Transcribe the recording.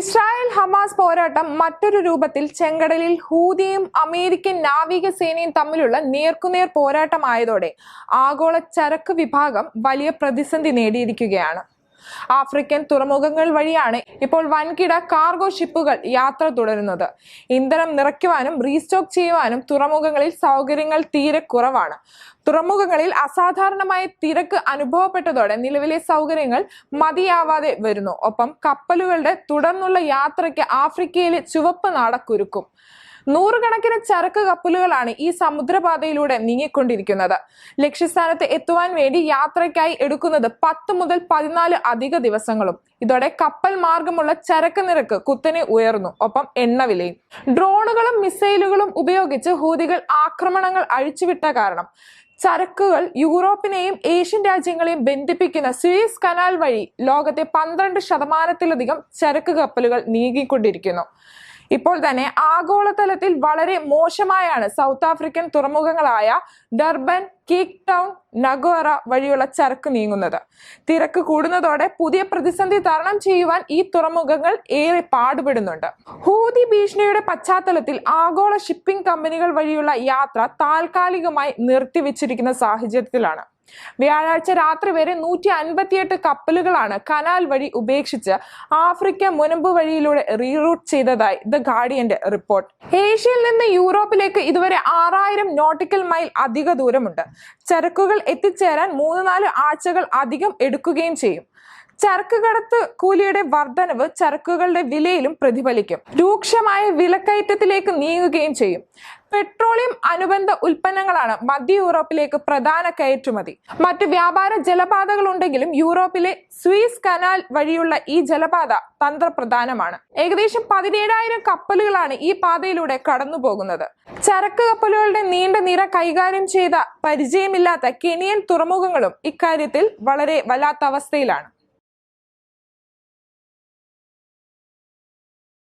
Israel Hamas പോരാട്ടം മറ്റൊരു രൂപത്തിൽ ചെങ്കടലിൽ ഹൂതിയും അമേരിക്കൻ നാവികസേനയും തമ്മിലുള്ള നേർക്കുനേർ പോരാട്ടമായതോടെ ആഗോള ചരക്ക് വിഭാഗം വലിയ പ്രതിസന്ധി നേടിയിരിക്കുകയാണ്. ആഫ്രിക്കൻ തുറമുഖങ്ങൾ വഴിയാണ് ഇപ്പോൾ വൻകിട കാർഗോ ഷിപ്പുകൾ യാത്ര തുടരുന്നത്. ഇന്ധനം നിറയ്ക്കുവാനും റീസ്റ്റോക്ക് ചെയ്യുവാനും തുറമുഖങ്ങളിൽ സൗകര്യങ്ങൾ തീരെ കുറവാണ്. തുറമുഖങ്ങളിൽ അസാധാരണമായ തിരക്ക് അനുഭവപ്പെട്ടതോടെ നിലവിലെ സൗകര്യങ്ങൾ മതിയാവാതെ വരുന്നു. ഒപ്പം കപ്പലുകളുടെ തുടർന്നുള്ള യാത്രയ്ക്ക് ആഫ്രിക്കയിലെ ചുവപ്പ് നാട കുരുക്കും നൂറുകണക്കിന് ചരക്ക് കപ്പലുകളാണ് ഈ സമുദ്രപാതയിലൂടെ നീങ്ങിക്കൊണ്ടിരിക്കുന്നത്. ലക്ഷ്യസ്ഥാനത്ത് എത്തുവാൻ വേണ്ടി യാത്രയ്ക്കായി എടുക്കുന്നത് പത്ത് മുതൽ പതിനാല് അധിക ദിവസങ്ങളും. ഇതോടെ കപ്പൽ മാർഗമുള്ള ചരക്ക് നിരക്ക് കുത്തനെ ഉയർന്നു. ഒപ്പം എണ്ണവിലയും ഡ്രോണുകളും മിസൈലുകളും ഉപയോഗിച്ച് ഹൂതികൾ ആക്രമണങ്ങൾ അഴിച്ചുവിട്ട കാരണം ചരക്കുകൾ യൂറോപ്പിനെയും ഏഷ്യൻ രാജ്യങ്ങളെയും ബന്ധിപ്പിക്കുന്ന സ്വീസ് കനാൽ വഴി ലോകത്തെ പന്ത്രണ്ട് ശതമാനത്തിലധികം ചരക്ക് കപ്പലുകൾ നീങ്ങിക്കൊണ്ടിരിക്കുന്നു. ഇപ്പോൾ തന്നെ ആഗോളതലത്തിൽ വളരെ മോശമായാണ് സൗത്ത് ആഫ്രിക്കൻ തുറമുഖങ്ങളായ ഡർബൻ കീക് ടൗൺ നഗോറ വഴിയുള്ള ചരക്ക് നീങ്ങുന്നത്. തിരക്ക് കൂടുന്നതോടെ പുതിയ പ്രതിസന്ധി തരണം ചെയ്യുവാൻ ഈ തുറമുഖങ്ങൾ ഏറെ പാടുപെടുന്നുണ്ട്. ഹൂതി ഭീഷണിയുടെ പശ്ചാത്തലത്തിൽ ആഗോള ഷിപ്പിംഗ് കമ്പനികൾ വഴിയുള്ള യാത്ര താൽക്കാലികമായി നിർത്തിവെച്ചിരിക്കുന്ന സാഹചര്യത്തിലാണ്. വ്യാഴാഴ്ച രാത്രി വരെ നൂറ്റി അൻപത്തിയെട്ട് കപ്പലുകളാണ് കനാൽ വഴി ഉപേക്ഷിച്ച് ആഫ്രിക്ക മുനമ്പ് വഴിയിലൂടെ റീറൂട്ട് ചെയ്തതായി ദ ഗാർഡിയന്റെ റിപ്പോർട്ട് ഏഷ്യയിൽ നിന്ന് യൂറോപ്പിലേക്ക് ഇതുവരെ ആറായിരം നോട്ടിക്കൽ മൈൽ അധിക ദൂരമുണ്ട്. ചരക്കുകൾ എത്തിച്ചേരാൻ മൂന്ന് നാല് ആഴ്ചകൾ അധികം എടുക്കുകയും ചെയ്യും. ചരക്ക് കടത്ത് കൂലിയുടെ വർധനവ് ചരക്കുകളുടെ വിലയിലും പ്രതിഫലിക്കും. രൂക്ഷമായ വിലക്കയറ്റത്തിലേക്ക് നീങ്ങുകയും ചെയ്യും. പെട്രോളിയം അനുബന്ധ ഉൽപ്പന്നങ്ങളാണ് മധ്യ യൂറോപ്പിലേക്ക് പ്രധാന കയറ്റുമതി. മറ്റ് വ്യാപാര ജലപാതകൾ ഉണ്ടെങ്കിലും യൂറോപ്പിലെ സ്വീസ് കനാൽ വഴിയുള്ള ഈ ജലപാത തന്ത്രപ്രധാനമാണ്. ഏകദേശം പതിനേഴായിരം കപ്പലുകളാണ് ഈ പാതയിലൂടെ കടന്നു പോകുന്നത് ചരക്ക് കപ്പലുകളുടെ നീണ്ട നിര കൈകാര്യം ചെയ്ത പരിചയമില്ലാത്ത കെനിയൻ തുറമുഖങ്ങളും ഇക്കാര്യത്തിൽ വളരെ വല്ലാത്ത അവസ്ഥയിലാണ്.